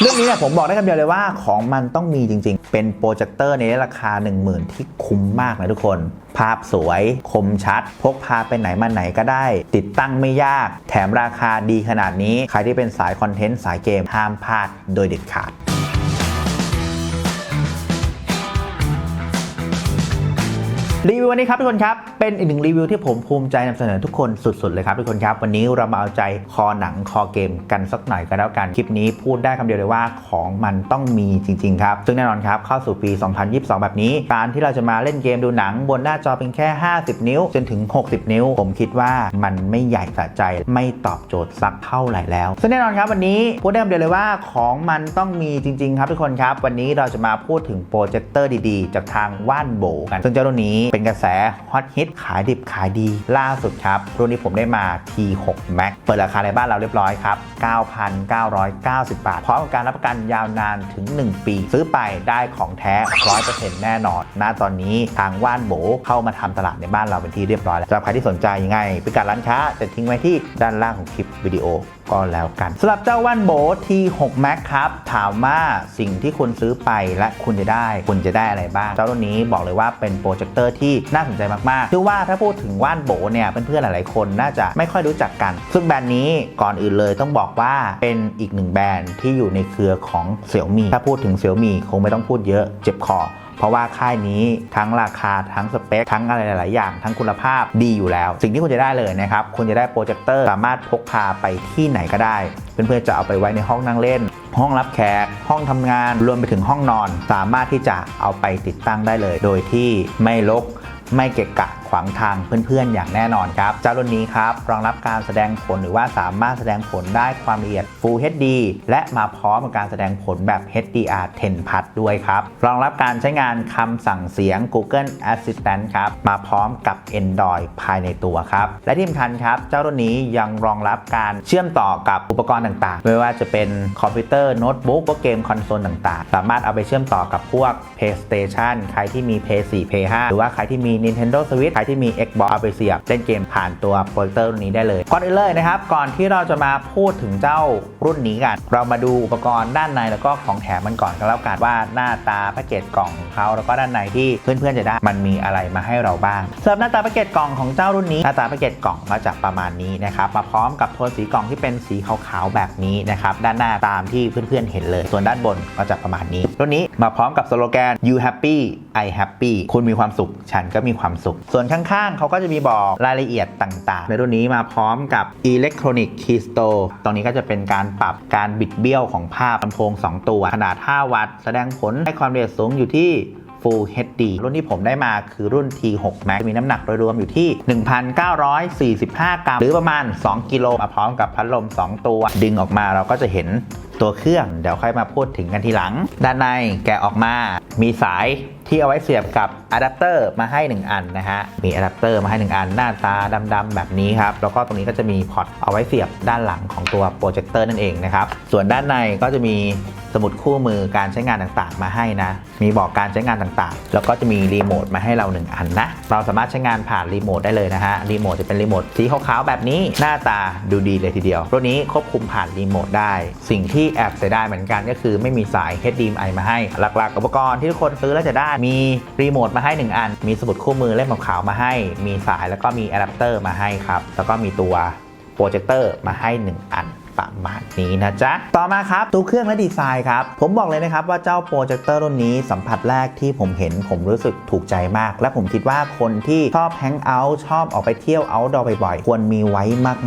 เรื่องนี้เนี่ยผมบอกได้คำเดียวเลยว่าของมันต้องมีจริง ๆ เป็นโปรเจคเตอร์ในราคา 10,000 ที่คุ้มมากนะทุกคน ภาพสวย คมชัด พกพาไปไหนมาไหนก็ได้ ติดตั้งไม่ยาก แถมราคาดีขนาดนี้ ใครที่เป็นสายคอนเทนต์สายเกมห้ามพลาดโดยเด็ดขาด รีวิววันนี้ครับทุกคนครับ เป็นอีกหนึ่งรีวิวที่ผมภูมิใจนำเสนอทุกคนสุดๆเลยครับทุกคนครับ วันนี้เรามาเอาใจคอหนังคอเกมกันสักหน่อยก็แล้วกัน คลิปนี้พูดได้คำเดียวเลยว่าของมันต้องมีจริงๆครับ ซึ่งแน่นอนครับเข้าสู่ปี 2022 แบบนี้ การที่เราจะมาเล่นเกมดูหนังบนหน้าจอเป็นแค่ 50 นิ้ว จนถึง 60 นิ้ว ผมคิดว่ามันไม่ใหญ่สะใจไม่ตอบโจทย์สักเท่าไหร่แล้ว ซึ่งแน่นอนครับวันนี้พูดได้คำเดียวเลยว่าของมันต้องมีจริง ๆ ครับทุกคนครับ วันนี้เราจะมาพูดถึงโปรเจคเตอร์ดีๆ จากทางว่านโบกัน ซึ่งเจ้ารุ่นนี้เป็นกระแสฮอตฮิตขายดิบขายดีล่าสุดครับ รุ่นนี้ผมได้มา T6 Max เปิดราคาในบ้านเราเรียบร้อยครับ 9,990 บาท พร้อมกับการรับประกันยาวนานถึง 1 ปี ซื้อไปได้ของแท้ 100%แน่นอนณตอนนี้ทางว่านโบเข้ามาทำตลาดในบ้านเราเป็นที่เรียบร้อยแล้วสำหรับใครที่สนใจยังไงพิกัดร้านค้าจะทิ้งไว้ที่ด้านล่างของคลิปวิดีโอก็แล้วกันสำหรับเจ้าว่านโบ T6 Max ครับ ถามว่าสิ่งที่คุณซื้อไปและคุณจะได้ คุณจะได้อะไรบ้าง เจ้ารุ่นนี้บอกเลยว่าเป็นโปรเจคเตอร์ที่น่าสนใจมากๆคือว่าถ้าพูดถึงว่านโบเนี่ยเพื่อนๆหลายๆคนน่าจะไม่ค่อยรู้จักกัน ซึ่งแบรนด์นี้ก่อนอื่นเลยต้องบอกว่าเป็นอีกหนึ่งแบรนด์ที่อยู่ในเครือของเสี่ยวมี่ถ้าพูดถึงเสี่ยวมี่คงไม่ต้องพูดเยอะเจ็บคอ เพราะว่าค่ายนี้ทั้งราคาทั้งสเปคทั้งอะไรหลาย ๆ อย่าง ทั้งคุณภาพดีอยู่แล้ว สิ่งที่คุณจะได้เลยนะครับ คุณจะได้โปรเจคเตอร์สามารถพกพาไปที่ไหนก็ได้ เพื่อน ๆ จะเอาไปไว้ในห้องนั่งเล่น ห้องรับแขก ห้องทำงาน รวมไปถึงห้องนอน สามารถที่จะเอาไปติดตั้งได้เลย โดยที่ไม่รก ไม่เกะกะขวางทางเพื่อนๆ อย่างแน่นอนครับ เจ้ารุ่นนี้ครับ รองรับการแสดงผลหรือว่าสามารถแสดงผลได้ความละเอียด Full HD และมาพร้อมกับการแสดงผลแบบ HDR 10พัทด้วยครับ รองรับการใช้งานคำสั่งเสียง Google Assistant ครับ มาพร้อมกับ Android ภายในตัวครับ และที่สำคัญครับ เจ้ารุ่นนี้ยังรองรับการเชื่อมต่อกับอุปกรณ์ต่างๆ ไม่ว่าจะเป็นคอมพิวเตอร์โน้ตบุ๊กพวกเกมคอนโซลต่างๆ สามารถเอาไปเชื่อมต่อกับพวก PlayStation ใครที่มี Play 4 Play 5หรือว่าใครที่มี Nintendo Switch ใครที่มี Xbox เอาไปเสียบเล่นเกมผ่านตัวโปรเจคเตอร์รุ่นนี้ได้เลยก่อนอื่นเลยนะครับก่อนที่เราจะมาพูดถึงเจ้ารุ่นนี้กัน เรามาดูอุปกรณ์ด้านในแล้วก็ของแถมมันก่อนกันแล้วกันว่าหน้าตาแพ็กเกจกล่องของเขาแล้วก็ด้านในที่เพื่อนๆจะได้มันมีอะไรมาให้เราบ้างสำหรับหน้าตาแพ็กเกจกล่องของเจ้ารุ่นนี้หน้าตาแพ็กเกจกล่องมาจากประมาณนี้นะครับมาพร้อมกับโทนสีกล่องที่เป็นสีขาวๆแบบนี้นะครับด้านหน้าตามที่เพื่อนๆเห็นเลย ส่วนด้านบนก็จะประมาณนี้รุ่นนี้มาพร้อมกับสโลแกน you happy I happy คุณมีความสุข ฉันก็มีความสุข ส่วนข้างๆ เขาก็จะมีบอกรายละเอียดต่างๆ ในรุ่นนี้มาพร้อมกับ electronic Keystone ตรงนี้ก็จะเป็นการปรับการบิดเบี้ยวของภาพลำโพง 2 ตัว ขนาด 5 วัตต์ แสดงผลให้ความละเอียดสูงอยู่ที่ Full HD รุ่นที่ผมได้มาคือรุ่น T6 Max มีน้ำหนักโดยรวมอยู่ที่ 1,945 กรัม หรือประมาณ 2 กิโลมาพร้อมกับพัดลม 2 ตัว ดึงออกมาเราก็จะเห็นตัวเครื่อง เดี๋ยวค่อยมาพูดถึงกันทีหลัง ด้านในแกะออกมา มีสายที่เอาไว้เสียบกับอะแดปเตอร์มาให้ 1 อันนะฮะ มีอะแดปเตอร์มาให้ 1 อัน หน้าตาดำๆแบบนี้ครับ แล้วก็ตรงนี้ก็จะมีพอร์ตเอาไว้เสียบด้านหลังของตัวโปรเจคเตอร์นั่นเองนะครับ ส่วนด้านในก็จะมี สมุดคู่มือการใช้งานต่างๆ มาให้นะ มีบอกการใช้งานต่างๆ แล้วก็จะมีรีโมทมาให้เรา 1 อันนะ เราสามารถใช้งานผ่านรีโมทได้เลยนะฮะ รีโมทจะเป็นรีโมทสีขาวๆแบบนี้ หน้าตาดูดีเลยทีเดียว รุ่นนี้ควบคุมผ่านรีโมทได้ สิ่งที่แอบเสียดายเหมือนกันก็คือไม่มีสาย HDMI มาให้ หลักๆ อุปกรณ์ที่ทุกคนซื้อแล้วจะได้ มีรีโมทมาให้ 1 อัน มีสมุดคู่มือเล่มขาวๆมาให้ มีสายแล้วก็มีอะแดปเตอร์มาให้ครับ แล้วก็มีตัวโปรเจคเตอร์มาให้ 1 อัน ประมาณนี้นะจ๊ะ ต่อมาครับตัวเครื่องและดีไซน์ครับ ผมบอกเลยนะครับว่าเจ้าโปรเจคเตอร์รุ่นนี้สัมผัสแรกที่ผมเห็นผมรู้สึกถูกใจมาก และผมคิดว่าคนที่ชอบแฮงเอาท์ชอบออกไปเที่ยวเอาท์ดอร์บ่อยๆ ควรมีไว้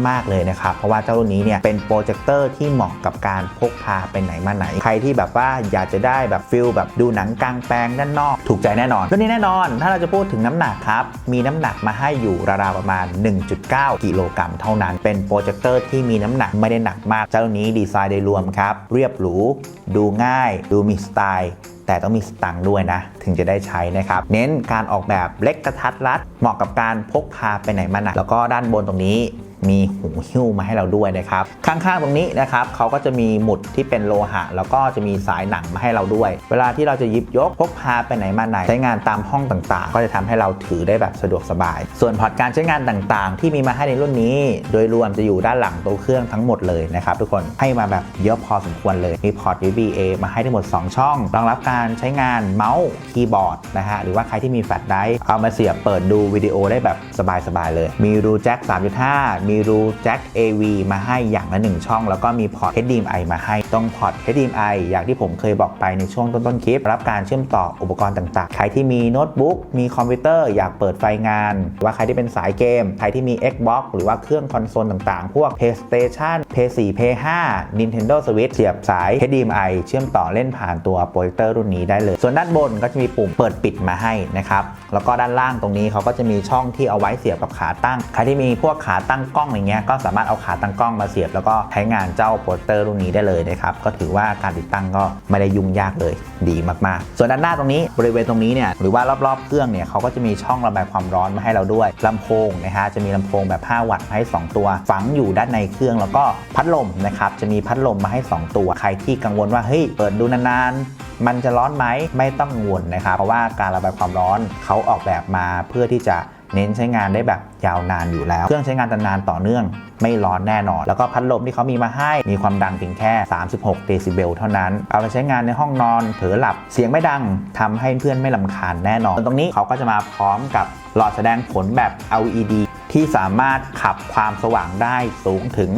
มากๆเลยนะครับ เพราะว่าเจ้ารุ่นนี้เนี่ยเป็นโปรเจคเตอร์ที่เหมาะกับการพกพาไปไหนมาไหน ใครที่แบบว่าอยากจะได้แบบฟิลแบบดูหนังกลางแปลงด้านนอก ถูกใจแน่นอนรุ่นนี้แน่นอน ถ้าเราจะพูดถึงน้ำหนักครับมีน้ำหนักมาให้อยู่ราวๆประมาณ 1.9 กิโลกรัมเท่านั้น เป็นโปรเจคเตอร์ที่มีน้ำหนักไม่ได้หนักมากเจ้ารุ่นนี้ดีไซน์โดยรวมครับ เรียบหรู ดูง่าย ดูมีสไตล์ แต่ต้องมีสตังค์ด้วยนะ ถึงจะได้ใช้นะครับ เน้นการออกแบบเล็กกระทัดรัด เหมาะกับการพกพาไปไหนมาไหนแล้วก็ด้านบนตรงนี้ มีหูหิ้วมาให้เราด้วยนะครับ ข้างๆตรงนี้นะครับเขาก็จะมีหมุดที่เป็นโลหะ แล้วก็จะมีสายหนังมาให้เราด้วย เวลาที่เราจะยิบยกพกพาไปไหนมาไหนใช้งานตามห้องต่างๆ ก็จะทำให้เราถือได้แบบสะดวกสบาย ส่วนพอร์ตการใช้งานต่างๆ ที่มีมาให้ในรุ่นนี้ โดยรวมจะอยู่ด้านหลังตัวเครื่องทั้งหมดเลยนะครับทุกคนให้มาแบบเยอะพอสมควรเลยมีพอร์ต USB A มาให้ทั้งหมด 2 ช่องรองรับการใช้งานเมาส์คีย์บอร์ดนะฮะหรือว่าใครที่มีแฟลชไดร์เอามาเสียบเปิดดูวิดีโอได้แบบสบายๆเลย มีรูแจ็ค3.5มีรูแจ็ค AV มาให้อย่างละ 1 ช่อง แล้วก็มีพอร์ต HDMI มาให้ตรงพอร์ต HDMI อย่างที่ผมเคยบอกไปในช่วงต้นๆคลิป รับการเชื่อมต่ออุปกรณ์ต่างๆ ใครที่มีโน้ตบุ๊กมีคอมพิวเตอร์อยากเปิดไฟงานหรือว่าใครที่เป็นสายเกม ใครที่มี Xbox หรือว่าเครื่องคอนโซลต่างๆ พวก PlayStation PS4 PS5 Nintendo Switch เสียบสาย HDMI เชื่อมต่อเล่นผ่านตัวโปรเจคเตอร์รุ่นนี้ได้เลย ส่วนด้านบนก็จะมีปุ่มเปิดปิดมาให้นะครับ แล้วก็ด้านล่างตรงนี้เขาก็จะมีช่องที่เอาไว้เสียบกับขาตั้ง ใครที่มีพวกขาตั้งกล้องอะไรเงี้ยก็สามารถเอาขาตั้งกล้องมาเสียบ แล้วก็ใช้งานเจ้าโปรเตอร์รุ่นนี้ได้เลยนะครับก็ถือว่าการติดตั้งก็ไม่ได้ยุ่งยากเลยดีมากๆ ส่วนด้านหน้าตรงนี้บริเวณตรงนี้เนี่ยหรือว่ารอบๆเครื่องเนี่ยเขาก็จะมีช่องระบายความร้อนมาให้เราด้วยลำโพงนะฮะจะมีลำโพงแบบ 5 วัตต์มาให้ 2 ตัว ฝังอยู่ด้านในเครื่องแล้วก็พัดลมนะครับจะมีพัดลมมาให้ 2 ตัว ใครที่กังวลว่าเฮ้ยเปิดดูนานๆมันจะร้อนไหมไม่ต้องกังวลนะครับเพราะว่าการระบายความร้อนเขาออกแบบมาเพื่อที่จะเน้นใช้งานได้แบบยาวนานอยู่แล้ว เครื่องใช้งานนานต่อเนื่อง ไม่ร้อนแน่นอน แล้วก็พัดลมที่เขามีมาให้มีความดังเพียงแค่ 36 เดซิเบลเท่านั้น เอาไปใช้งานในห้องนอน เผลอหลับ เสียงไม่ดังทำให้เพื่อนไม่ลำคาญแน่นอน ตรงนี้เขาก็จะมาพร้อมกับหลอดแสดงผลแบบ LED ที่สามารถขับความสว่างได้สูงถึง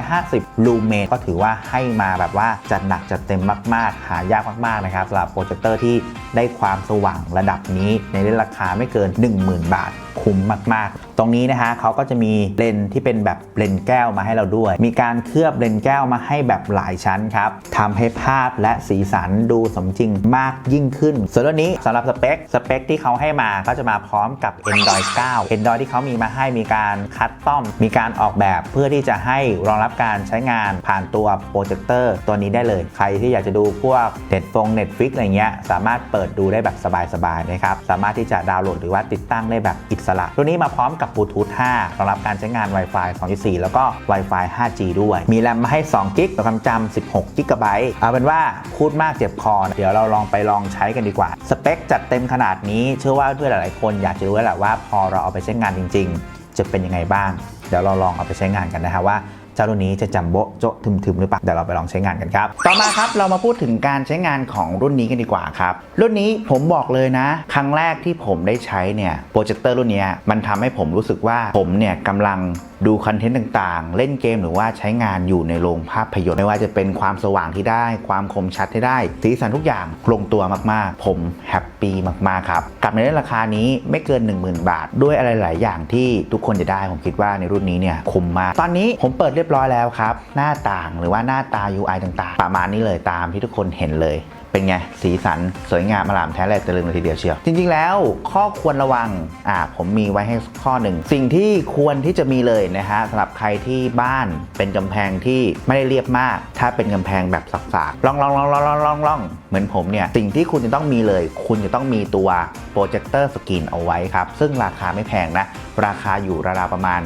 550 ลูเมนก็ถือว่าให้มาแบบว่าจัดหนักจัดเต็มมาก ๆ หายากมาก ๆ นะครับสำหรับโปรเจคเตอร์ที่ได้ความสว่างระดับนี้ในราคาไม่เกิน 10,000 บาท คุ้มมาก ๆ ตรงนี้นะฮะเขาก็จะมีเลนที่เป็นแบบเลนแก้วมาให้เราด้วย มีการเคลือบเลนแก้วมาให้แบบหลายชั้นครับทำให้ภาพและสีสันดูสมจริงมากยิ่งขึ้น ส่วนเรื่องนี้สำหรับสเปคสเปคที่เขาให้มาก็จะมาพร้อมกับ Android 9 Android ที่เขามีมาให้มีการคัดต้อม มีการออกแบบเพื่อที่จะให้รองรับการใช้งานผ่านตัวโปรเจคเตอร์ตัวนี้ได้เลย ใครที่อยากจะดูพวกเน็ตฟง Netflix อะไรเงี้ยสามารถเปิดดูได้แบบสบายๆนะครับสามารถที่จะดาวน์โหลดหรือว่าติดตั้งได้แบบอิสระรุ่นี้มาพร้อมกับบลูทูธ5รองรับการใช้งาน Wi-Fi 2.4 แล้วก็ Wi-Fi 5G ด้วย มีแรมมาให้2กิกต่อความจำ16กิกะไบต์เอาเป็นว่าพูดมากเจ็บคอเดี๋ยวเราลองไปลองใช้กันดีกว่า สเปคจัดเต็มขนาดนี้ เชื่อว่าเพื่อนหลายๆคนอยากจะรู้แล้วแหละว่าพอเราเอาไปใช้งานจริง ๆ จะเป็นยังไงบ้าง เดี๋ยวเราลองเอาไปใช้งานกันนะฮะว่า เจ้ารุ่นนี้จะจำโบะโจะทึมๆหรือเปล่าเดี๋ยวเราไปลองใช้งานกันครับ ต่อมาครับเรามาพูดถึงการใช้งานของรุ่นนี้กันดีกว่าครับ รุ่นนี้ผมบอกเลยนะ ครั้งแรกที่ผมได้ใช้เนี่ยโปรเจคเตอร์รุ่นนี้มันทำให้ผมรู้สึกว่าผมเนี่ยกำลัง ดูคอนเทนต์ต่างๆ เล่นเกมหรือว่าใช้งานอยู่ในโรงภาพยนตร์ไม่ว่าจะเป็นความสว่างที่ได้ ความคมชัดที่ได้ สีสันทุกอย่างลงตัวมากๆ ผมแฮปปี้มากๆครับกับในราคานี้ไม่เกิน 10,000 บาท ด้วยอะไรหลายอย่างที่ทุกคนจะได้ผมคิดว่าในรุ่นนี้เนี่ยคุ้มมาก ตอนนี้ผมเปิดเรียบร้อยแล้วครับ หน้าต่างหรือว่าหน้าตา UI ต่างๆ ประมาณนี้เลยตามที่ทุกคนเห็นเลย เป็นไง สีสันสวยงามอลามแท้แลตะลึงเลยทีเดียวเชียว จริง ๆ แล้วข้อควรระวังอ่าผมมีไว้ให้ข้อหนึ่ง สิ่งที่ควรที่จะมีเลยนะฮะสำหรับใครที่บ้านเป็นกำแพงที่ไม่ได้เรียบมาก ถ้าเป็นกำแพงแบบสักๆล่องลองลองลองลองลองลองเหมือนผมเนี่ยสิ่งที่คุณจะต้องมีเลย คุณจะต้องมีตัวโปรเจคเตอร์สกรีนเอาไว้ครับซึ่งราคาไม่แพงนะราคาอยู่ราวๆประมาณ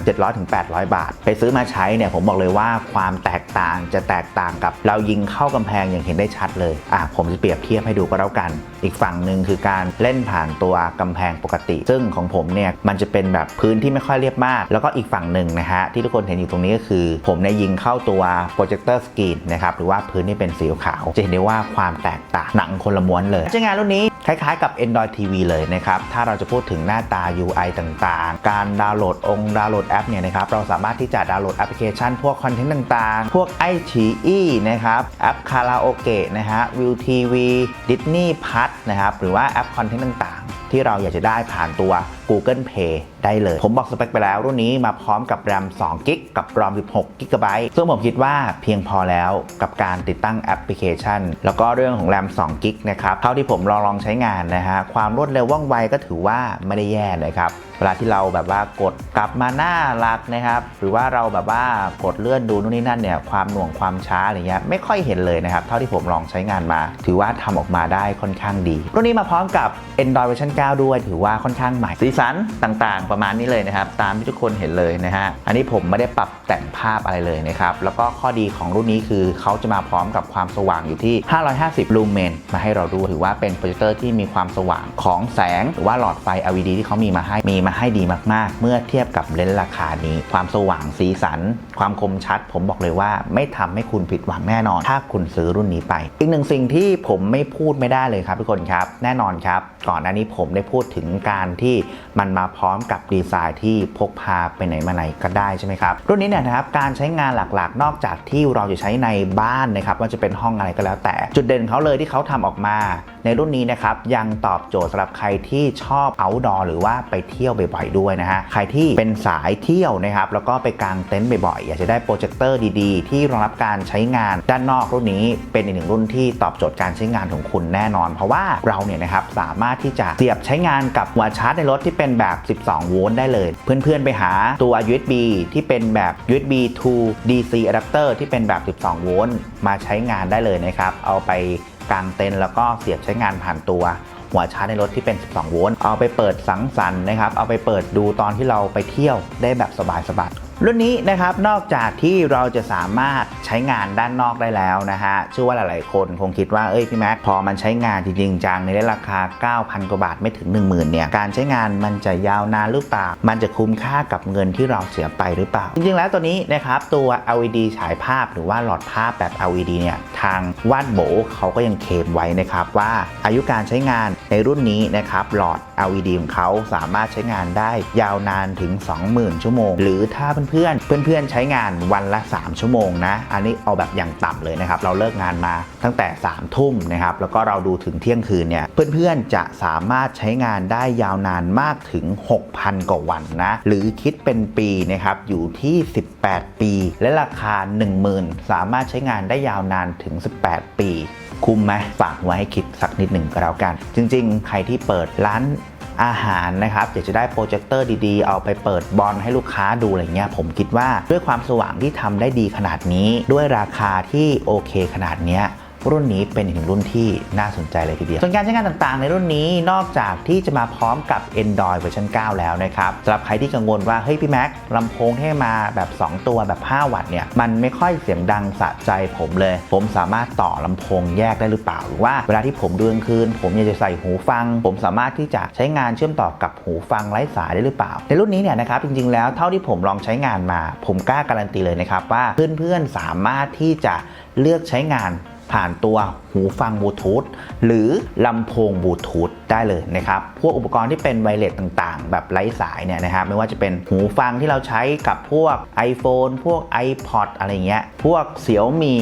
700-800 บาท ไปซื้อมาใช้เนี่ยผมบอกเลยว่าความแตกต่างจะแตกต่างกับเรายิงเข้ากำแพงอย่างเห็นได้ชัดเลยอะผมจะเปรียบเทียบให้ดูก็แล้วกัน อีกฝั่งหนึ่งคือการเล่นผ่านตัวกำแพงปกติ ซึ่งของผมเนี่ยมันจะเป็นแบบพื้นที่ไม่ค่อยเรียบมาก แล้วก็อีกฝั่งหนึ่งนะฮะที่ทุกคนเห็นอยู่ตรงนี้ก็คือ ผมเนี่ยยิงเข้าตัวโปรเจคเตอร์สกรีนนะครับหรือว่าพื้นที่เป็นสีขาวจะเห็นได้ว่าความแตกต่างหนังคนละม้วนเลยใช้งานรุ่นนี้คล้ายๆกับ Android TV เลยนะครับ ถ้าเราจะพูดถึงหน้าตา UI ต่างๆ การดาวน์โหลดองค์ดาวน์โหลดแอปเนี่ยนะครับ เราสามารถที่จะดาวน์โหลดแอปพลิเคชัน พวกคอนเทนต์ต่างๆ พวก i อ e นะครับ แอปคาราโอเกะนะฮะ View TV Disney Plus นะครับหรือว่าแอปคอนเทนต์ต่างๆ ที่เราอยากจะได้ผ่านตัว Google Play ได้เลย ผมบอกสเปคไปแล้วรุ่นนี้มาพร้อมกับ RAM 2 g b กับ ROM 16 g b ซึ่งผมคิดว่าเพียงพอแล้วกับการติดตั้งแอปพลิเคชัน แล้วก็เรื่องของ RAM 2 g b นะครับเท่าที่ผมลองลองใช้งานนะฮะความรวดเร็วว่องไวก็ถือว่าไม่ได้แย่เลยครับเวลาที่เราแบบว่ากดกลับมาหน้าหลักนะครับ หรือว่าเราแบบว่ากดเลื่อนดูนู่นนี่นั่นเนี่ยความหน่วงความช้าอะไรเงี้ยไม่ค่อยเห็นเลยนะครับ เท่าที่ผมลองใช้งานมา ถือว่าทำออกมาได้ค่อนข้างดีรุ่นนี้มาพร้อมกับ Android เวอร์ชัน9ด้วยถือว่าค่อนข้างใหม่สีสันต่างๆ ประมาณนี้เลยนะครับ ตามที่ทุกคนเห็นเลยนะฮะอันนี้ผมไม่ได้ปรับแต่งภาพอะไรเลยนะครับ แล้วก็ข้อดีของรุ่นนี้คือเขาจะมาพร้อมกับความสว่างอยู่ที่ 550 ลูเมนมาให้เราดูถือว่าเป็นโปรเจคเตอร์ที่มีความสว่างของแสง หรือว่าหลอดไฟ LED ที่เขามีมาให้มีมาให้ดีมากๆ เมื่อเทียบกับเลนส์ราคานี้ ความสว่างสีสัน ความคมชัด ผมบอกเลยว่าไม่ทำให้คุณผิดหวังแน่นอน ถ้าคุณซื้อรุ่นนี้ไป อีกหนึ่งสิ่งที่ผมไม่พูดไม่ได้เลยครับทุกคนครับ แน่นอนครับ ก่อนหน้านี้ผมได้พูดถึงการที่ มันมาพร้อมกับดีไซน์ที่พกพาไปไหนมาไหนก็ได้ใช่ไหมครับรุ่นนี้เนี่ยนะครับการใช้งานหลักๆ นอกจากที่เราจะใช้ในบ้านนะครับว่าจะเป็นห้องอะไรก็แล้วแต่ จุดเด่นเขาเลยที่เขาทำออกมา ในรุ่นนี้นะครับยังตอบโจทย์สำหรับใครที่ชอบ outdoor หรือว่าไปเที่ยวบ่อยๆด้วยนะฮะใครที่เป็นสายเที่ยวนะครับแล้วก็ไปกางเต็นท์บ่อยๆอยากจะได้โปรเจคเตอร์ดีๆ ที่รองรับการใช้งานด้านนอกรุ่นนี้เป็นอีกหนึ่งรุ่นที่ตอบโจทย์การใช้งานของคุณแน่นอน เพราะว่าเราเนี่ยนะครับสามารถที่จะเสียบใช้งานกับหัวชาร์จในรถที่เป็นแบบ 12 โวลต์ได้เลย เพื่อนๆ ไปหาตัว USB ที่เป็นแบบ USB to DC adapter ที่เป็นแบบ 12 โวลต์มาใช้งานได้เลยนะครับ เอาไปกางเต็นท์แล้วก็เสียบใช้งานผ่านตัวหัวชาร์จในรถที่เป็น 12 โวลต์ เอาไปเปิดสังสรรค์นะครับ เอาไปเปิดดูตอนที่เราไปเที่ยวได้แบบสบายๆ รุ่นนี้นะครับนอกจากที่เราจะสามารถใช้งานด้านนอกได้แล้วนะฮะเชื่อว่าหลายๆ คนคงคิดว่าเอ้ยพี่แม็กพอมันใช้งานจริงๆจังในราคา 9,000 กว่าบาทไม่ถึง 10,000เนี่ยการใช้งานมันจะยาวนานหรือเปล่า มันจะคุ้มค่ากับเงินที่เราเสียไปหรือเปล่า จริงๆแล้วตัวนี้นะครับตัว LED ฉายภาพหรือว่าหลอดภาพแบบ LED เนี่ยทางวาดโบเขาก็ยังเคลมไว้นะครับว่าอายุการใช้งานในรุ่นนี้นะครับหลอด LED ของเขาสามารถใช้งานได้ยาวนานถึง 20,000 ชั่วโมง หรือถ้าเพื่อนๆ เพื่อนๆ ใช้งานวันละ 3 ชั่วโมงนะ อันนี้เอาแบบอย่างต่ำเลยนะครับ เราเลิกงานมาตั้งแต่3ทุ่มนะครับ แล้วก็เราดูถึงเที่ยงคืนเนี่ย เพื่อนๆ จะสามารถใช้งานได้ยาวนานมากถึง 6,000 กว่าวันนะ หรือคิดเป็นปีนะครับ อยู่ที่ 18 ปี และราคา 10,000 สามารถใช้งานได้ยาวนานถึง 18 ปี คุ้มไหมฝากไว้ให้คิดสักนิดหนึ่งก็แล้วกัน จริง ๆ ใครที่เปิดร้าน อาหารนะครับอยากจะได้โปรเจคเตอร์ดีๆ เอาไปเปิดบอลให้ลูกค้าดูอะไรเงี้ยผมคิดว่าด้วยความสว่างที่ทำได้ดีขนาดนี้ ด้วยราคาที่โอเคขนาดเนี้ย รุ่นนี้เป็นอีกหนึ่งรุ่นที่น่าสนใจเลยทีเดียว ส่วนการใช้งานต่างๆ ในรุ่นนี้นอกจากที่จะมาพร้อมกับ Android เวอร์ชัน9 แล้วนะครับสำหรับใครที่กังวลว่าเฮ้ยพี่แม็กลำโพงที่ให้มาแบบ 2 ตัวแบบ 5 วัตต์เนี่ยมันไม่ค่อยเสียงดังสะใจผมเลย ผมสามารถต่อลำโพงแยกได้หรือเปล่าหรือว่าเวลาที่ผมดูกลางคืน ผมอยากจะใส่หูฟัง ผมสามารถที่จะใช้งานเชื่อมต่อกับหูฟังไร้สายได้หรือเปล่า ในรุ่นนี้เนี่ยนะครับจริงๆแล้วเท่าที่ผมลองใช้งานมา ผมกล้าการันตีเลยนะครับว่าเพื่อนๆสามารถที่จะเลือกใช้งาน ผ่านตัวหูฟังบลูทูธหรือลำโพงบลูทูธได้เลยนะครับ พวกอุปกรณ์ที่เป็นไวเลสต่างๆ แบบไร้สายเนี่ยนะครับไม่ว่าจะเป็นหูฟังที่เราใช้กับพวก iPhone พวก iPod อะไรเงี้ยพวกเสี่ยวมี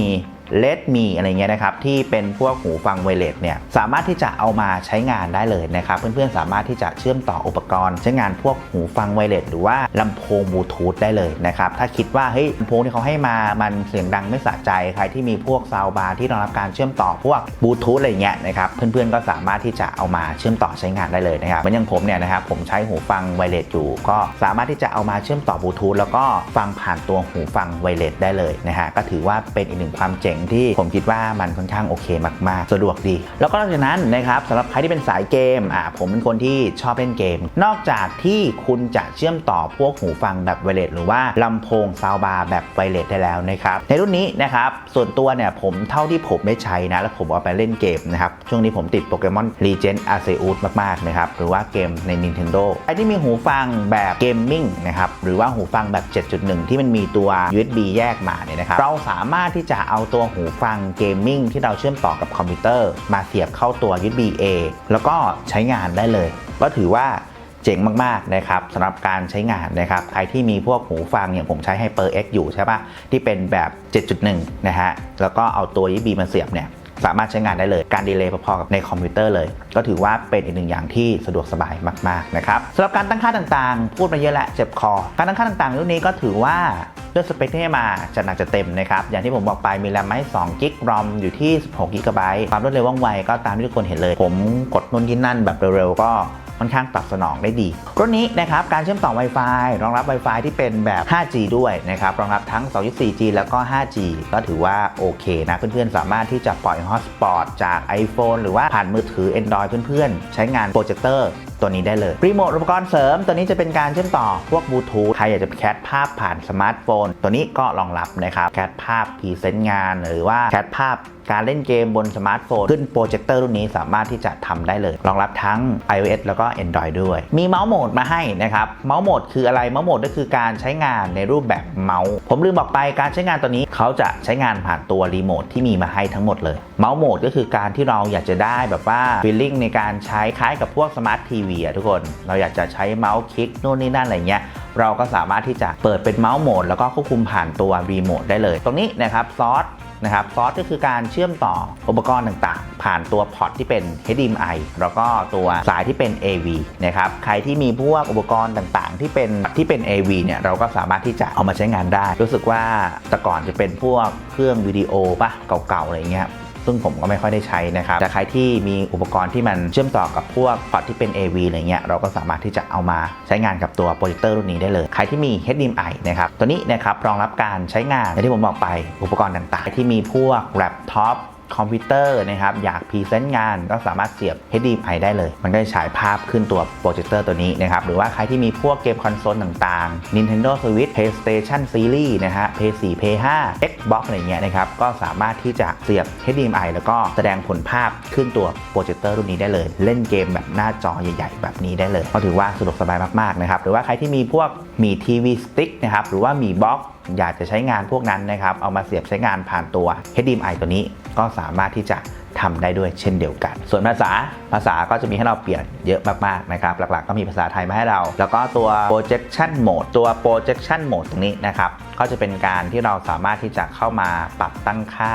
เลดมีอะไรเงี้ยนะครับที่เป็นพวกหูฟังไวเลสเนี่ยสามารถที่จะเอามาใช้งานได้เลยนะครับเพื่อนๆสามารถที่จะเชื่อมต่ออุปกรณ์ ใช้งานพวกหูฟังไวเลสหรือว่าลำโพงบลูทูธได้เลยนะครับถ้าคิดว่าเฮ้ยลำโพงที่เขาให้มามันเสียงดังไม่สะใจใครที่มีพวกซาวบาร์ที่รองรับการเชื่อมต่อพวกบลูทูธอะไรเงี้ยนะครับเพื่อนๆก็สามารถที่จะเอามาเชื่อมต่อใช้งานได้เลยนะครับเหมือนอย่างผมเนี่ยนะครับผมใช้หูฟังไวเลสอยู่ ก็สามารถที่จะเอามาเชื่อมต่อบลูทูธแล้วก็ฟังผ่านตัวหูฟังไวเลสได้เลยนะฮะก็ถือว่าเป็นอีกหนึ่งความเจ๋งที่ผมคิดว่ามันค่อนข้างโอเคมากๆ สะดวกดี แล้วก็นอกจากนั้นนะครับสำหรับใครที่เป็นสายเกมอ่าผมเป็นคนที่ชอบเล่นเกม นอกจากที่คุณจะเชื่อมต่อพวกหูฟังแบบไวเลสหรือว่าลำโพงซาวบาร์แบบไวเลสได้แล้วนะครับในรุ่นนี้นะครับส่วนตัวเนี่ยผมเท่าที่ผมได้ใช้นะแล้วผมเอาไปเล่นเกมนะครับช่วงนี้ผมติดโปเกมอน Legend Arceus มากๆนะครับหรือว่าเกมใน Nintendo ไอ้ที่มีหูฟังแบบเกมมิ่งนะครับหรือว่าหูฟังแบบ 7.1 ที่มันมีตัว USB แยกมาเนี่ยนะครับเราสามารถที่จะเอาตัวหูฟังเกมมิ่งที่เราเชื่อมต่อกับคอมพิวเตอร์ มาเสียบเข้าตัว USB A แล้วก็ใช้งานได้เลย ก็ถือว่าเจ๋งมากๆนะครับสำหรับการใช้งานนะครับ ใครที่มีพวกหูฟังอย่างผมใช้ HyperX อยู่ใช่ปะที่เป็นแบบ 7.1 นะฮะแล้วก็เอาตัว USB มาเสียบเนี่ยสามารถใช้งานได้เลย การดีเลย์พอๆกับในคอมพิวเตอร์เลย ก็ถือว่าเป็นอีกหนึ่งอย่างที่สะดวกสบายมากๆนะครับสำหรับการตั้งค่าต่างๆ พูดมาเยอะและเจ็บคอ การตั้งค่าต่างๆรุ่นนี้ก็ถือว่า ด้วยสเปคที่ให้มาจะหนักจะเต็มนะครับ อย่างที่ผมบอกไปมีแรมให้2กิกรอมอยู่ที่ 16กิกะไบต์ความรวดเร็วว่องไวก็ตามที่ทุกคนเห็นเลย ผมกดนู่นนี่นั่นแบบเร็วๆก็ค่อนข้างตอบสนองได้ดีรุ่นนี้นะครับการเชื่อมต่อ Wi-Fi รองรับ Wi-Fi ที่เป็นแบบ 5G ด้วยนะครับรองรับทั้ง 2.4G แล้วก็ 5G ก็ถือว่าโอเคนะเพื่อนๆ สามารถที่จะปล่อย Hotspot จาก iPhone หรือว่าผ่านมือถือ Android เพื่อนๆ ใช้งานโปรเจคเตอร์ตัวนี้ได้เลยรีโมทอุปกรณ์เสริม ตัวนี้จะเป็นการเชื่อมต่อพวกบลูทูธใครอยากจะแคปภาพผ่านสมาร์ทโฟน ตัวนี้ก็รองรับนะครับแคปภาพพรีเซนต์งาน หรือว่าแคปภาพการเล่นเกมบนสมาร์ทโฟน ขึ้นโปรเจคเตอร์รุ่นนี้สามารถที่จะทำได้เลย รองรับทั้ง iOS แล้วก็ Android ด้วย มีเมาส์โหมดมาให้นะครับเมาส์โหมดคืออะไรเมาส์โหมดก็คือการใช้งานในรูปแบบเมาส์ ผมลืมบอกไปการใช้งานตัวนี้เขาจะใช้งานผ่านตัวรีโมทที่มีมาให้ทั้งหมดเลยเมาส์โหมดก็คือการที่เราอยากจะได้แบบว่าฟีลลิ่งในการใช้คล้ายกับพวกสมาร์ททีวอะทุกคน เราอยากจะใช้เมาส์คลิกนู่นนี่นั่นอะไรเงี้ย เราก็สามารถที่จะเปิดเป็นเมาส์โหมดแล้วก็ควบคุมผ่านตัวรีโมทได้เลย ตรงนี้นะครับซอสนะครับซอสก็คือการเชื่อมต่ออุปกรณ์ต่างๆ ผ่านตัวพอร์ตที่เป็น HDMI แล้วก็ตัวสายที่เป็น AV นะครับใครที่มีพวกอุปกรณ์ต่างๆ ที่เป็นที่เป็น AV เนี่ยเราก็สามารถที่จะเอามาใช้งานได้ รู้สึกว่าแต่ก่อนจะเป็นพวกเครื่องวิดีโอปะเก่าๆอะไรเงี้ย ซึ่งผมก็ไม่ค่อยได้ใช้นะครับแต่ใครที่มีอุปกรณ์ที่มันเชื่อมต่อกับพวกพอร์ตที่เป็น AV อะไรเงี้ยเราก็สามารถที่จะเอามาใช้งานกับตัวโปรเจคเตอร์รุ่นนี้ได้เลย ใครที่มี HDMI นะครับตัวนี้นะครับรองรับการใช้งานอย่างที่ผมบอกไปอุปกรณ์ต่างๆ ที่มีพวกแล็ปท็อป คอมพิวเตอร์นะครับอยากพรีเซนต์งานก็สามารถเสียบ HDMI ได้เลย มันก็จะฉายภาพขึ้นตัวโปรเจคเตอร์ตัวนี้นะครับ หรือว่าใครที่มีพวกเกมคอนโซลต่างๆ Nintendo Switch PlayStation Series นะฮะ PS4 PS5 Xbox อะไรเงี้ยนะครับ ก็สามารถที่จะเสียบ HDMI แล้วก็แสดงผลภาพขึ้นตัวโปรเจคเตอร์รุ่นนี้ได้เลย เล่นเกมแบบหน้าจอใหญ่ๆ แบบนี้ได้เลย ก็ถือว่าสะดวกสบายมากๆนะครับหรือว่าใครที่มีพวกมีทีวีสติ๊กนะครับหรือว่ามีบ็อก อยากจะใช้งานพวกนั้นนะครับ เอามาเสียบใช้งานผ่านตัว HDMI ตัวนี้ก็สามารถที่จะทำได้ด้วยเช่นเดียวกัน ส่วนภาษาภาษาก็จะมีให้เราเปลี่ยนเยอะมากๆนะครับ หลักๆ ก็มีภาษาไทยมาให้เรา แล้วก็ตัว projection mode ตัว projection mode ตรงนี้นะครับ ก็จะเป็นการที่เราสามารถที่จะเข้ามาปรับตั้งค่า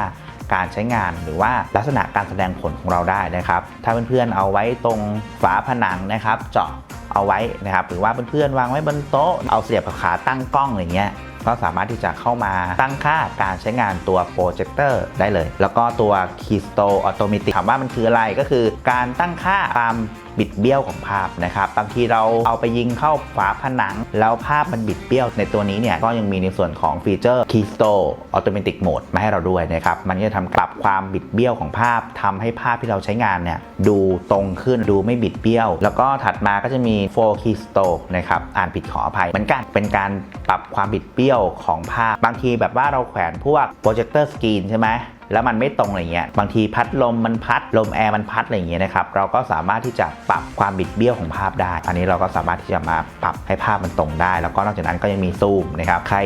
การใช้งานหรือว่าลักษณะการแสดงผลของเราได้นะครับ ถ้าเพื่อนๆเอาไว้ตรงฝาผนังนะครับ เจาะเอาไว้นะครับ หรือว่าเพื่อนๆวางไว้บนโต๊ะ เอาเสียบกับขาตั้งกล้องอะไรเงี้ย ก็สามารถที่จะเข้ามาตั้งค่าการใช้งานตัวโปรเจคเตอร์ได้เลย แล้วก็ตัว Keystone Automatic ถามว่ามันคืออะไรก็คือการตั้งค่าตามบิดเบี้ยวของภาพนะครับบางทีเราเอาไปยิงเข้าฝาผนัง แล้วภาพมันบิดเบี้ยว ในตัวนี้เนี่ยก็ยังมีในส่วนของฟีเจอร์ Keystone Automatic Mode มาให้เราด้วยนะครับมันก็จะทำปรับความบิดเบี้ยวของภาพทำให้ภาพที่เราใช้งานเนี่ยดูตรงขึ้นดูไม่บิดเบี้ยว แล้วก็ถัดมาก็จะมี 4 Keystone นะครับอ่านผิดขออภัยเหมือนกันเป็นการปรับความบิดเบี้ยวของภาพ บางทีแบบว่าเราแขวนพวกโปรเจคเตอร์สกรีนใช่ไหม แล้วมันไม่ตรงอะไรเงี้ยบางทีพัดลมมันพัดลมแอร์มันพัดอะไรเงี้ยนะครับเราก็สามารถที่จะปรับความบิดเบี้ยวของภาพได้ อันนี้เราก็สามารถที่จะมาปรับให้ภาพมันตรงได้ แล้วก็นอกจากนั้นก็ยังมีซูมนะครับใคร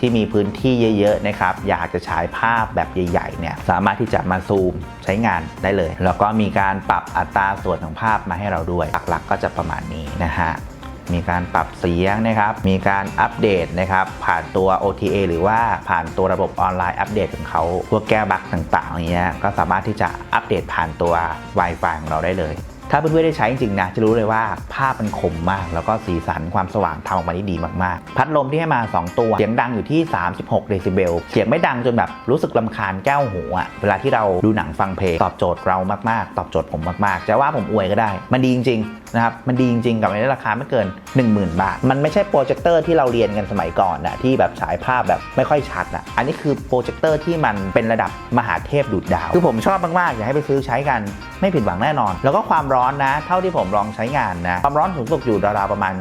ที่มีพื้นที่เยอะๆนะครับอยากจะฉายภาพแบบใหญ่ๆเนี่ยสามารถที่จะมาซูมใช้งานได้เลย แล้วก็มีการปรับอัตราส่วนของภาพมาให้เราด้วยหลักๆ ก็จะประมาณนี้นะฮะ มีการปรับเสียงนะครับ มีการอัปเดตนะครับ ผ่านตัว OTA หรือว่าผ่านตัวระบบออนไลน์อัปเดตของเขาพวกแก้บั๊กต่างๆอย่างเงี้ยก็สามารถที่จะอัปเดตผ่านตัว Wi-Fi ของเราได้เลย ถ้าเพื่อนๆได้ใช้จริงๆนะจะรู้เลยว่าภาพมันคมมาก แล้วก็สีสันความสว่างทำออกมาได้ดีมากๆ พัดลมที่ให้มา 2 ตัว เสียงดังอยู่ที่ 36 เดซิเบลเสียงไม่ดังจนแบบรู้สึกลำคาญแก้วหูอะเวลาที่เราดูหนังฟังเพลงตอบโจทย์เรามากๆ ตอบโจทย์ผมมากๆ จะว่าผมอวยก็ได้ มันดีจริงๆ นะครับ มันดีจริงๆ กับในราคาไม่เกิน 10,000 บาท มันไม่ใช่โปรเจคเตอร์ที่เราเรียนกันสมัยก่อนนะที่แบบฉายภาพแบบไม่ค่อยชัดอะอันนี้คือโปรเจคเตอร์ที่มันเป็นระดับมหาเทพดูดดาว คือผมชอบมากๆ อยากให้ไปซื้อใช้กันไม่ผิดหวังแน่นอน แล้วก็ความร้อนนะ เท่าที่ผมลองใช้งานนะ ความร้อนสูงสุดอยู่ราวๆประมาณ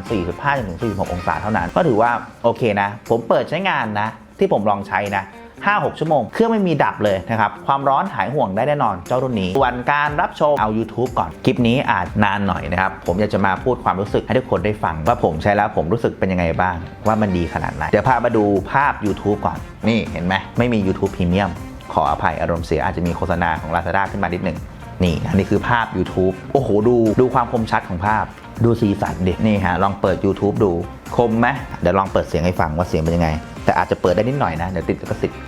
45-46 องศาเท่านั้น ก็ถือว่าโอเคนะ ผมเปิดใช้งานนะ ที่ผมลองใช้นะ 5-6 ชั่วโมง เครื่องไม่มีดับเลยนะครับ ความร้อนหายห่วงได้แน่นอนเจ้ารุ่นนี้ ส่วนการรับชมเอา YouTube ก่อน คลิปนี้อาจนานหน่อยนะครับ ผมอยากจะมาพูดความรู้สึกให้ทุกคนได้ฟัง ว่าผมใช้แล้วผมรู้สึกเป็นยังไงบ้าง ว่ามันดีขนาดไหน เดี๋ยวพามาดูภาพ YouTube ก่อน นี่เห็นไหมไม่มี YouTube Premium ขออภัยอารมณ์เสียอาจจะมีโฆษณาของ Lazada ขึ้นมานิดหนึ่งนี่อันนี้คือภาพ YouTube โอ้โหดูดูความคมชัดของภาพดูสีสันเด็กนี่ฮะลองเปิด YouTube ดูคมไหมเดี๋ยวลองเปิดเสียงให้ฟังว่าเสียงเป็นยังไง แต่อาจจะเปิดได้นิดหน่อยนะ เดี๋ยวติดก็สิทธิ์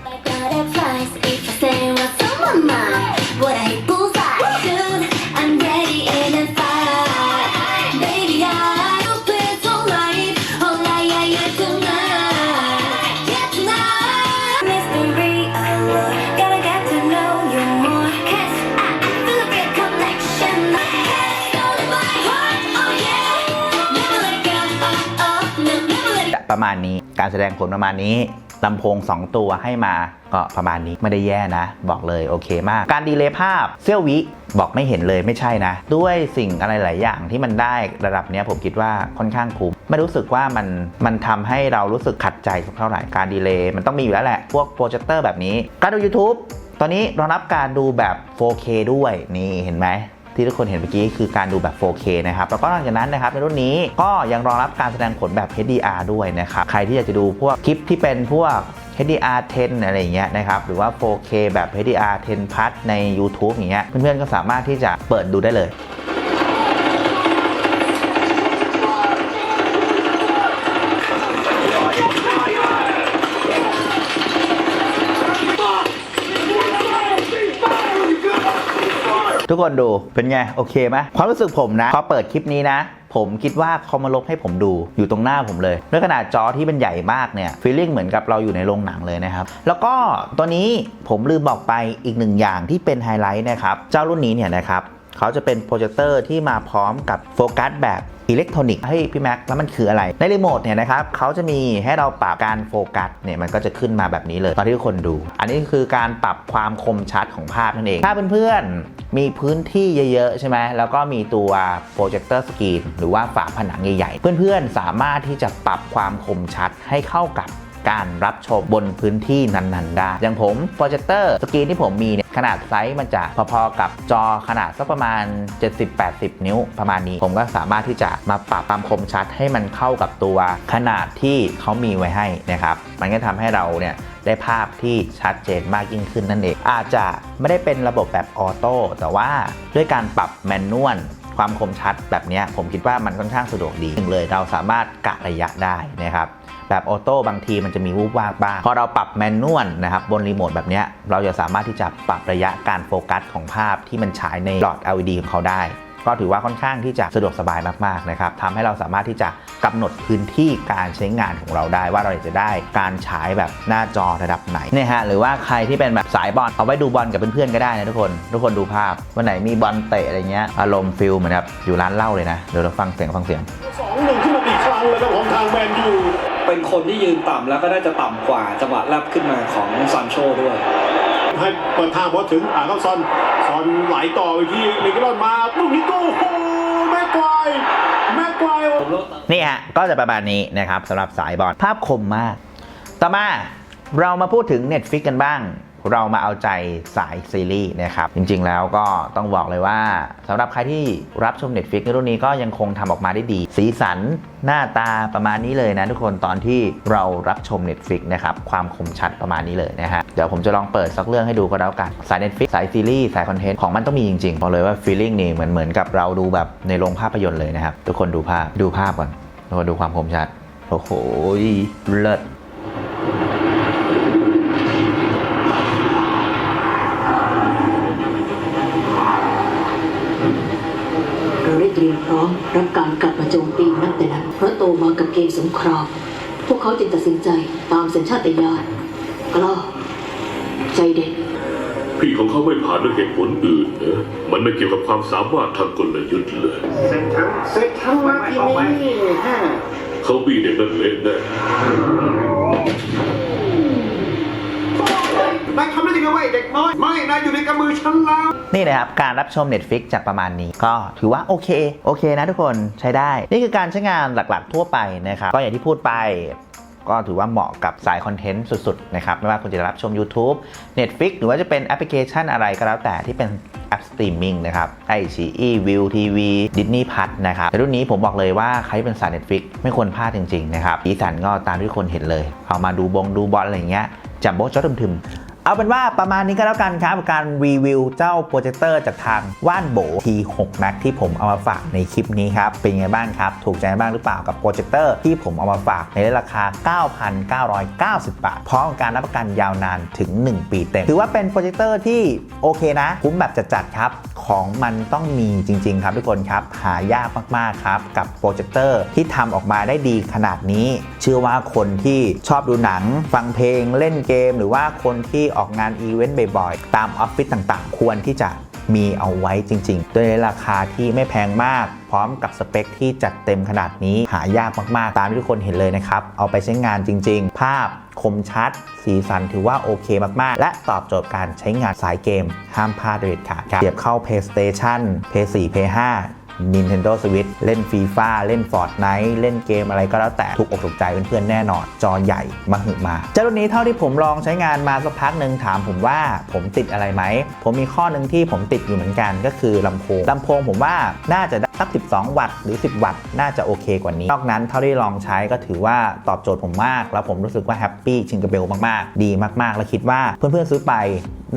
ประมาณนี้ การแสดงผลประมาณนี้ลำโพง 2 ตัวให้มาก็ประมาณนี้ไม่ได้แย่นะ บอกเลยโอเคมาก การดีเลย์ภาพเซี่ยววิบอกไม่เห็นเลยไม่ใช่นะ ด้วยสิ่งอะไรหลายอย่างที่มันได้ระดับนี้ผมคิดว่าค่อนข้างคุ้มไม่รู้สึกว่ามันมันทำให้เรารู้สึกขัดใจสักเท่าไหร่การดีเลย์มันต้องมีอยู่แล้วแหละ พวกโปรเจคเตอร์แบบนี้ การดู YouTube ตอนนี้รองรับการดูแบบ 4K ด้วยนี่เห็นไหม ที่ทุกคนเห็นเมื่อกี้คือการดูแบบ 4K นะครับ แล้วก็นอกจากนั้นนะครับในรุ่นนี้ก็ยังรองรับการแสดงผลแบบ HDR ด้วยนะครับ ใครที่อยากจะดูพวกคลิปที่เป็นพวก HDR 10 อะไรอย่างเงี้ยนะครับ หรือว่า 4K แบบ HDR 10 Plus ใน YouTube อย่างเงี้ย เพื่อนๆ ก็สามารถที่จะเปิดดูได้เลย ทุกคนดูเป็นไง โอเคไหมความรู้สึกผมนะ พอเปิดคลิปนี้นะผมคิดว่าเขามาลบให้ผมดูอยู่ตรงหน้าผมเลยด้วยขนาดจอที่เป็นใหญ่มากเนี่ยฟีลลิ่งเหมือนกับเราอยู่ในโรงหนังเลยนะครับ แล้วก็ตัวนี้ผมลืมบอกไปอีกหนึ่งอย่างที่เป็นไฮไลท์นะครับ เจ้ารุ่นนี้เนี่ยนะครับ เขาจะเป็นโปรเจคเตอร์ที่มาพร้อมกับโฟกัสแบบอิเล็กทรอนิกส์ให้พี่แม็กแล้วมันคืออะไร ในรีโมทเนี่ยนะครับเขาจะมีให้เราปรับการโฟกัสเนี่ยมันก็จะขึ้นมาแบบนี้เลย ตอนที่ทุกคนดู อันนี้คือการปรับความคมชัดของภาพนั่นเอง ถ้าเพื่อนๆ มีพื้นที่เยอะๆ ใช่ไหมแล้วก็มีตัวโปรเจคเตอร์สกรีนหรือว่าฝาผนังใหญ่ๆ เพื่อนๆ สามารถที่จะปรับความคมชัดให้เข้ากับ การรับชมบนพื้นที่นั้นๆได้ อย่างผมโปรเจคเตอร์สกรีนที่ผมมีเนี่ยขนาดไซส์มันจะพอๆกับจอขนาดสักประมาณ 70-80 นิ้วประมาณนี้ ผมก็สามารถที่จะมาปรับความคมชัดให้มันเข้ากับตัวขนาดที่เขามีไว้ให้นะครับมันก็ทำให้เราเนี่ยได้ภาพที่ชัดเจนมากยิ่งขึ้นนั่นเอง อาจจะไม่ได้เป็นระบบแบบออโต้แต่ว่าด้วยการปรับแมนนวล ความคมชัดแบบนี้ผมคิดว่ามันค่อนข้างสะดวกดีหนึ่งเลยเราสามารถกะระยะได้นะครับแบบออโต้บางทีมันจะมีวูบวาบบ้าง พอเราปรับแมนนวลนะครับบนรีโมทแบบนี้เราจะสามารถที่จะปรับระยะการโฟกัสของภาพที่มันฉายในหลอด LED ของเขาได้ ก็ถือว่าค่อนข้างที่จะสะดวกสบายมากๆนะครับทำให้เราสามารถที่จะกำหนดพื้นที่การใช้งานของเราได้ ว่าเราจะได้การฉายแบบหน้าจอระดับไหนเนี่ยฮะหรือว่าใครที่เป็นแบบสายบอลเอาไว้ดูบอลกับเพื่อนๆก็ได้นะทุกคน ทุกคนดูภาพวันไหนมีบอลเตะอะไรเงี้ยอารมณ์ฟิลเหมือนแบบอยู่ร้านเหล้าเลยนะเดี๋ยวเราฟังเสียงฟังเสียงสองหนึ่งขึ้นมาอีกครั้งเลยครับของทางแมนยูเป็นคนที่ยืนต่ำแล้วก็น่าจะต่ำกว่าจังหวะแลบขึ้นมาของซานโชด้วยให้เปิดทางพอถึงอ่าเข้าซอน ซอนไหลต่อไปที่ลิกรอนมาลูกนี้ก็โอ้โหแม็กไกวายแม็กไกวายนี่ฮะก็จะประมาณนี้นะครับสำหรับสายบอลภาพคมมาก ต่อมาเรามาพูดถึง Netflix กันบ้าง เรามาเอาใจสายซีรีส์นะครับ จริงๆแล้วก็ต้องบอกเลยว่าสำหรับใครที่รับชม Netflix ในรุ่นนี้ก็ยังคงทำออกมาได้ดี สีสันหน้าตาประมาณนี้เลยนะทุกคนตอนที่เรารับชม Netflix นะครับความคมชัดประมาณนี้เลยนะฮะเดี๋ยวผมจะลองเปิดสักเรื่องให้ดูก็แล้วกัน สาย Netflix สายซีรีส์สายคอนเทนต์ของมันต้องมีจริงๆบอกเลยว่า feeling นี่เหมือนเหมือนกับเราดูแบบในโรงภาพยนตร์เลยนะครับทุกคนดูภาพดูภาพก่อนทุกคนดูความคมชัดโอ้โหเลิศ อมรับการกลับมาโจมตีนักแต่นั้นเพราะโตมากับเกมสงคราม พวกเขาจึงตัดสินใจตามสัญชาตญาณกล้าใจเด็ดพี่ของเขาไม่ผ่านด้วยเหตุผลอื่นนะมันไม่เกี่ยวกับความสามารถทางกลยุทธ์เลย เสร็จทั้งเสร็จทั้งมาทีนี้ฮะเขาบีเด็กนั่นเละแน่ นายทำได้ยังไงวะไอ้เด็กน้อย ไม่ นายอยู่ในกำมือฉันแล้ว นี่นะครับ การรับชม Netflix จากประมาณนี้ ก็ถือว่าโอเค โอเคนะทุกคนใช้ได้ นี่คือการใช้งานหลักๆทั่วไปนะครับ ก็อย่างที่พูดไปก็ถือว่าเหมาะกับสายคอนเทนต์สุดๆนะครับไม่ว่าคุณจะรับชม YouTube Netflix หรือว่าจะเป็นแอปพลิเคชันอะไรก็แล้วแต่ที่เป็นแอปสตรีมมิ่งนะครับไอชีอีวิวทีวีดิสนีย์พัทนะครับแต่รุ่นนี้ผมบอกเลยว่าใครเป็นสาย Netflix ไม่ควรพลาดจริงๆนะครับสีสันก็ตามที่คนเห็นเลย เอามาดูบงดูบอลอะไรเงี้ยจับโบ๊ะจอทึมๆ เอาเป็นว่าประมาณนี้ก็แล้วกันครับการรีวิวเจ้าโปรเจคเตอร์จากทางว่านโบ T6 Max ที่ผมเอามาฝากในคลิปนี้ครับ เป็นไงบ้างครับ ถูกใจบ้างหรือเปล่ากับโปรเจคเตอร์ที่ผมเอามาฝากในราคา 9,990 บาท พร้อมกับการรับประกันยาวนานถึง 1 ปีเต็ม ถือว่าเป็นโปรเจคเตอร์ที่โอเคนะ คุ้มแบบจัดๆครับ ของมันต้องมีจริง ๆ ครับทุกคนครับ หายากมากๆครับกับโปรเจคเตอร์ที่ทำออกมาได้ดีขนาดนี้ เชื่อว่าคนที่ชอบดูหนัง ฟังเพลงเล่นเกม หรือว่าคนที่ออกงานอีเวนต์บ่อยๆ ตามออฟฟิศต่างๆ ควรที่จะมีเอาไว้จริงๆ ด้วยราคาที่ไม่แพงมาก พร้อมกับสเปคที่จัดเต็มขนาดนี้หายากมากๆ ตามที่ทุกคนเห็นเลยนะครับ เอาไปใช้งานจริงๆ ภาพคมชัด สีสันถือว่าโอเคมากๆ และตอบโจทย์การใช้งานสายเกม ห้ามพลาดเด็ดขาดครับเสียบเข้า PlayStation PS4 PS5 Nintendo Switch เล่นฟีฟ่าเล่น Fortnite เล่นเกมอะไรก็แล้วแต่ถูกอกถูกใจเพื่อนๆแน่นอน จอใหญ่มาหึมา เจ้ารุ่นนี้เท่าที่ผมลองใช้งานมาสักพักหนึ่งถามผมว่าผมติดอะไรไหม ผมมีข้อหนึ่งที่ผมติดอยู่เหมือนกันก็คือลำโพงลำโพงผมว่าน่าจะ สัก 12 วัตต์หรือ 10 วัตต์น่าจะโอเคกว่านี้ นอกนั้นเท่าที่ลองใช้ก็ถือว่าตอบโจทย์ผมมาก แล้วผมรู้สึกว่าแฮปปี้ชิงกระเบลมาก ๆ ดีมาก ๆ และคิดว่าเพื่อนๆซื้อไป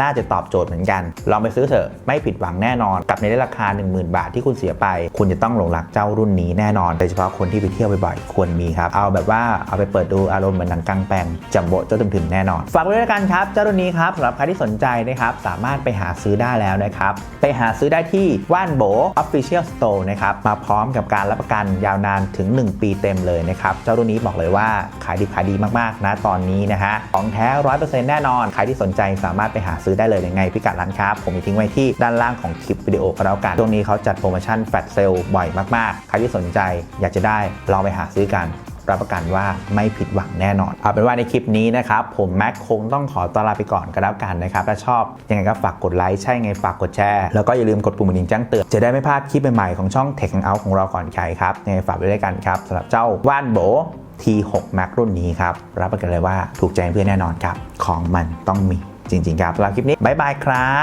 น่าจะตอบโจทย์เหมือนกัน ลองไปซื้อเถอะ ไม่ผิดหวังแน่นอน กับในราคา 10,000 บาทที่คุณเสียไป คุณจะต้องหลงรักเจ้ารุ่นนี้แน่นอน โดยเฉพาะคนที่ไปเที่ยวบ่อยๆ ควรมีครับ เอาแบบว่าเอาไปเปิดดูอารมณ์เหมือนหนังกลางแปลงจัมโบเจ้าถึงๆแน่นอน ฝากไว้ด้วยกันครับ เจ้ารุ่นนี้ครับสำหรับใครที่สนใจนะครับ สามารถไปหาซื้อได้แล้วนะครับ ไปหาซื้อได้ที่ว่านโบ Official Store นะครับมาพร้อมกับการรับประกันยาวนานถึง 1 ปีเต็มเลยนะครับเจ้ารุ่นนี้บอกเลยว่าขายดีขายดีมากๆนะตอนนี้นะฮะของแท้ร้อยเปอร์เซ็นต์แน่นอน ใครที่สนใจสามารถไปหาซื้อได้เลยยังไงพิกัดร้านค้าผมมีทิ้งไว้ที่ด้านล่างของคลิปวิดีโอก็แล้วกันช่วงนี้เขาจัดโปรโมชั่นแฟลชเซลบ่อยมากๆ ใครที่สนใจอยากจะได้ลองไปหาซื้อกัน รับประกันว่าไม่ผิดหวังแน่นอนเอาเป็นว่าในคลิปนี้นะครับผมแม็กคงต้องขอตัวลาไปก่อนก็แล้วกันนะครับถ้าชอบยังไงก็ฝากกดไลค์ใช่ไงฝากกดแชร์แล้วก็อย่าลืมกดปุ่มกระดิ่งแจ้งเตือนจะได้ไม่พลาดคลิปใหม่ๆของช่อง Tech Out ของเราก่อนใครครับยังไงฝากไว้ด้วยกันครับสำหรับเจ้าว่านโบ T6 Max รุ่นนี้ครับรับประกันเลยว่าถูกใจเพื่อนแน่นอนครับของมันต้องมีจริงๆครับสำหรับคลิปนี้บ๊ายบายครับ